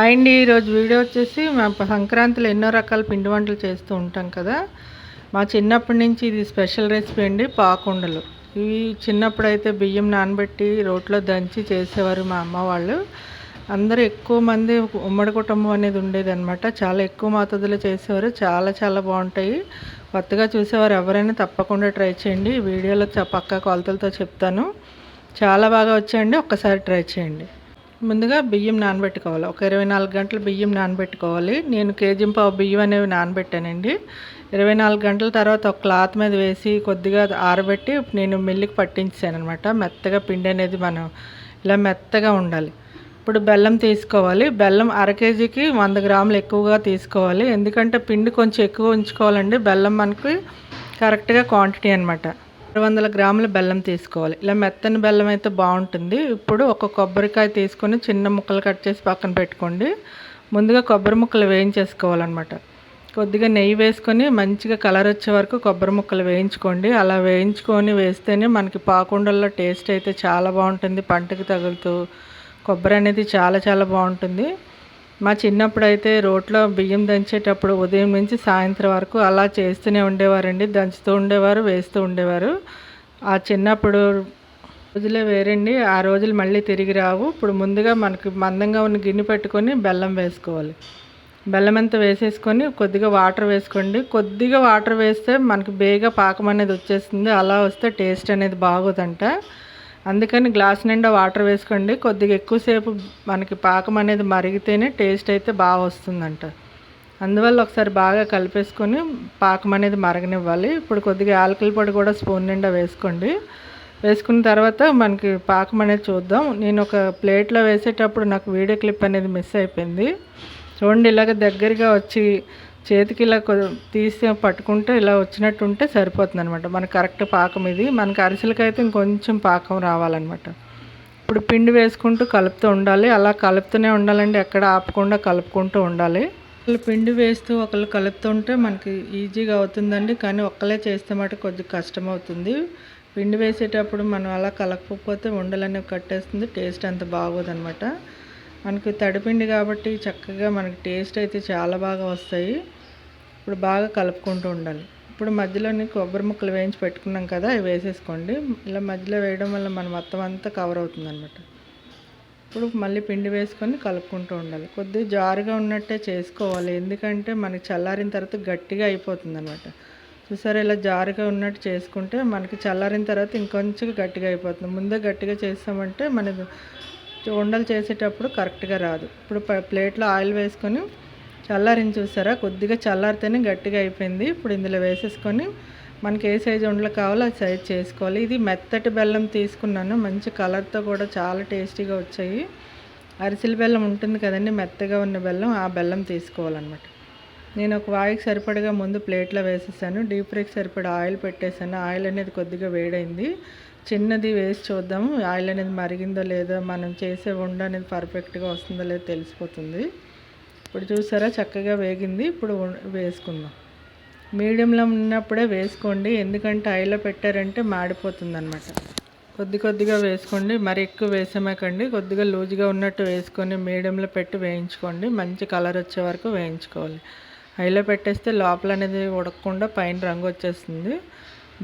అండి ఈరోజు వీడియో వచ్చేసి మా సంక్రాంతిలో ఎన్నో రకాల పిండి వంటలు చేస్తూ ఉంటాం కదా. మా చిన్నప్పటి నుంచి ఇది స్పెషల్ రెసిపీ అండి పాకుండలు. ఇవి చిన్నప్పుడు అయితే బియ్యం నానబెట్టి రోట్లో దంచి చేసేవారు మా అమ్మ వాళ్ళు. అందరూ ఎక్కువ మంది ఉమ్మడి కుటుంబం అనేది ఉండేది అనమాట చాలా ఎక్కువ మోతాదులో చేసేవారు. చాలా చాలా బాగుంటాయి. కొత్తగా చూసేవారు ఎవరైనా తప్పకుండా ట్రై చేయండి. వీడియోలో పక్కా కొలతలతో చెప్తాను. చాలా బాగా వచ్చాయండి. ఒక్కసారి ట్రై చేయండి. ముందుగా బియ్యం నానబెట్టుకోవాలి. ఒక ఇరవై నాలుగు గంటలు బియ్యం నానబెట్టుకోవాలి. నేను కేజీ పావు బియ్యం అనేవి నానబెట్టానండి. ఇరవై నాలుగు గంటల తర్వాత ఒక క్లాత్ మీద వేసి కొద్దిగా ఆరబెట్టి నేను మిల్లికి పట్టించాను అనమాట మెత్తగా పిండి అనేది మనం ఇలా మెత్తగా ఉండాలి. ఇప్పుడు బెల్లం తీసుకోవాలి. బెల్లం అర కేజీకి వంద గ్రాములు ఎక్కువగా తీసుకోవాలి. ఎందుకంటే పిండి కొంచెం ఎక్కువ ఉంచుకోవాలండి. బెల్లం మనకి కరెక్ట్గా క్వాంటిటీ అనమాట వందల గ్రాముల బెల్లం తీసుకోవాలి. ఇలా మెత్తని బెల్లం అయితే బాగుంటుంది. ఇప్పుడు ఒక కొబ్బరికాయ తీసుకొని చిన్న ముక్కలు కట్ చేసి పక్కన పెట్టుకోండి. ముందుగా కొబ్బరి ముక్కలు వేయించేసుకోవాలన్నమాట. కొద్దిగా నెయ్యి వేసుకొని మంచిగా కలర్ వచ్చే వరకు కొబ్బరి ముక్కలు వేయించుకోండి. అలా వేయించుకొని వేస్తేనే మనకి పాకుండల్లో టేస్ట్ అయితే చాలా బాగుంటుంది. పంటకి తగులుతూ కొబ్బరి అనేది చాలా చాలా బాగుంటుంది. మా చిన్నప్పుడు అయితే రోట్లో బియ్యం దంచేటప్పుడు ఉదయం నుంచి సాయంత్రం వరకు అలా చేస్తూనే ఉండేవారండి. దంచుతూ ఉండేవారు వేస్తూ ఉండేవారు. ఆ చిన్నప్పుడు రోజులే వేరండి. ఆ రోజులు మళ్ళీ తిరిగి రావు. ఇప్పుడు ముందుగా మనకి మందంగా ఉన్న గిన్నె పెట్టుకొని బెల్లం వేసుకోవాలి. బెల్లం అంతా వేసేసుకొని కొద్దిగా వాటర్ వేసుకోండి. కొద్దిగా వాటర్ వేస్తే మనకి బేగా పాకం అనేది వచ్చేస్తుంది. అలా వస్తే టేస్ట్ అనేది బాగోదంట. అందుకని గ్లాస్ నిండా వాటర్ వేసుకోండి. కొద్దిగా ఎక్కువసేపు మనకి పాకం అనేది మరిగితేనే టేస్ట్ అయితే బాగా వస్తుందంట. అందువల్ల ఒకసారి బాగా కలిపేసుకొని పాకం అనేది మరగనివ్వాలి. ఇప్పుడు కొద్దిగా ఆలకల పొడి కూడా స్పూన్ నిండా వేసుకోండి. వేసుకున్న తర్వాత మనకి పాకం అనేది చూద్దాం. నేను ఒక ప్లేట్లో వేసేటప్పుడు నాకు వీడియో క్లిప్ అనేది మిస్ అయిపోయింది. చూడండి ఇలాగ దగ్గరగా వచ్చి చేతికి ఇలా తీసి పట్టుకుంటే ఇలా వచ్చినట్టు ఉంటే సరిపోతుంది అనమాట మనకు కరెక్ట్ పాకం ఇది. మనకి అరిసెలకైతే ఇంకొంచెం పాకం రావాలన్నమాట. ఇప్పుడు పిండి వేసుకుంటూ కలుపుతూ ఉండాలి. అలా కలుపుతూనే ఉండాలండి. ఎక్కడ ఆపకుండా కలుపుకుంటూ ఉండాలి. ఒకళ్ళు పిండి వేస్తూ ఒకళ్ళు కలుపుతుంటే మనకి ఈజీగా అవుతుందండి. కానీ ఒక్కలే చేస్తే మాట కొద్దిగా కష్టం అవుతుంది పిండి వేసేటప్పుడు మనం అలా కలపకపోతే ఉండలనేవి కట్టేస్తుంది. టేస్ట్ అంత బాగోదనమాట మనకి తడిపిండి కాబట్టి చక్కగా మనకి టేస్ట్ అయితే చాలా బాగా వస్తాయి. ఇప్పుడు బాగా కలుపుకుంటూ ఉండాలి. ఇప్పుడు మధ్యలోని కొబ్బరి ముక్కలు వేయించి పెట్టుకున్నాం కదా అవి వేసేసుకోండి. ఇలా మధ్యలో వేయడం వల్ల మన మొత్తం అంతా కవర్ అవుతుంది అనమాట ఇప్పుడు మళ్ళీ పిండి వేసుకొని కలుపుకుంటూ ఉండాలి. కొద్దిగా జారుగా ఉన్నట్టే చేసుకోవాలి. ఎందుకంటే మనకి చల్లారిన తర్వాత గట్టిగా అయిపోతుంది అనమాట చూసారా ఇలా జారుగా ఉన్నట్టు చేసుకుంటే మనకి చల్లారిన తర్వాత ఇంకొంచెం గట్టిగా అయిపోతుంది. ముందే గట్టిగా చేస్తామంటే మనకు ఉండలు చేసేటప్పుడు కరెక్ట్గా రాదు. ఇప్పుడు ప్లేట్లో ఆయిల్ వేసుకొని చల్లారిని చూసారా? కొద్దిగా చల్లారితేనే గట్టిగా అయిపోయింది. ఇప్పుడు ఇందులో వేసేసుకొని మనకి ఏ సైజు ఉండలు కావాలో ఆ సైజ్ చేసుకోవాలి. ఇది మెత్తటి బెల్లం తీసుకున్నాను. మంచి కలర్తో కూడా చాలా టేస్టీగా వచ్చాయి. అరిసెల బెల్లం ఉంటుంది కదండి మెత్తగా ఉన్న బెల్లం ఆ బెల్లం తీసుకోవాలన్నమాట. నేను ఒక వాయికి సరిపడగా ముందు ప్లేట్లో వేసేసాను. డీప్ ఫ్రైకి సరిపడా ఆయిల్ పెట్టేసాను ఆయిల్ అనేది కొద్దిగా వేడైంది. చిన్నది వేసి చూద్దాము. ఆయిల్ అనేది మరిగిందో లేదో మనం చేసే ఉండ అనేది పర్ఫెక్ట్గా వస్తుందో లేదో తెలిసిపోతుంది. ఇప్పుడు చూసారా? చక్కగా వేగింది. ఇప్పుడు వేసుకుందాం. మీడియంలో ఉన్నప్పుడే వేసుకోండి. ఎందుకంటే ఐలో పెట్టారంటే మాడిపోతుంది అనమాట కొద్ది కొద్దిగా వేసుకోండి. మరి ఎక్కువ వేసామేకండి. కొద్దిగా లూజ్గా ఉన్నట్టు వేసుకొని మీడియంలో పెట్టి వేయించుకోండి. మంచి కలర్ వచ్చే వరకు వేయించుకోవాలి. హైలో పెట్టేస్తే లోపల అనేది ఉడకకుండా పైన రంగు వచ్చేస్తుంది.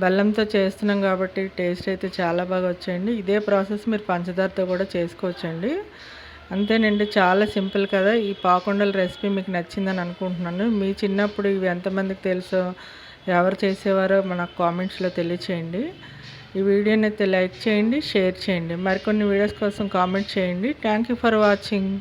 బెల్లంతో చేస్తున్నాం కాబట్టి టేస్ట్ అయితే చాలా బాగా వచ్చాయండి. ఇదే ప్రాసెస్ మీరు పంచదారతో కూడా చేసుకోవచ్చండి. అంతేనండి చాలా సింపుల్ కదా. ఈ పాకుండల రెసిపీ మీకు నచ్చిందని అనుకుంటున్నాను. మీ చిన్నప్పుడు ఇవి ఎంతమందికి తెలుసో ఎవరు చేసేవారో మన కామెంట్స్లో తెలియచేయండి. ఈ వీడియోని అయితే లైక్ చేయండి షేర్ చేయండి. మరికొన్ని వీడియోస్ కోసం కామెంట్ చేయండి. Thank you for watching.